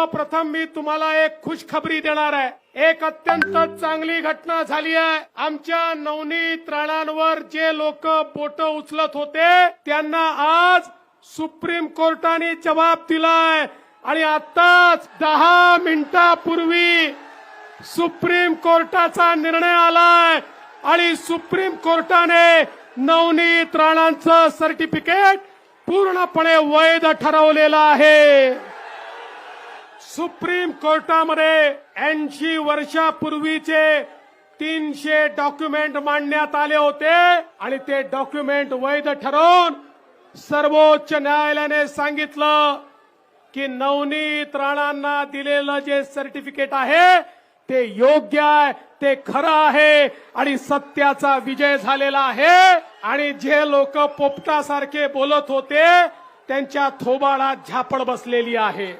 सर्वप्रथम मी तुम्हाला एक खुशखबरी देणार आहे. एक अत्यंत चांगली घटना झाली आहे. आमच्या नवनीत राणांवर जे लोक बोट उचलत होते त्यांना आज सुप्रीम कोर्टाने जबाब दिलाय. आणि आताच दहा मिनिटापूर्वी सुप्रीम कोर्टाचा निर्णय आलाय. आणि सुप्रीम कोर्टाने नवनीत राणांचं सर्टिफिकेट पूर्णपणे वैध ठरवलेलं आहे. सुप्रीम कोर्टामध्ये ऐंशी वर्षापूर्वीचे तीनशे डॉक्युमेंट मांडण्यात आले होते आणि ते डॉक्युमेंट वैध ठरवून सर्वोच्च न्यायालयाने सांगितलं की नवनीत राणांना दिलेलं जे सर्टिफिकेट आहे ते योग्य आहे ते खरं आहे आणि सत्याचा विजय झालेला आहे. आणि जे लोक पोपटासारखे बोलत होते त्यांच्या थोबाडात झापड बसलेली आहे.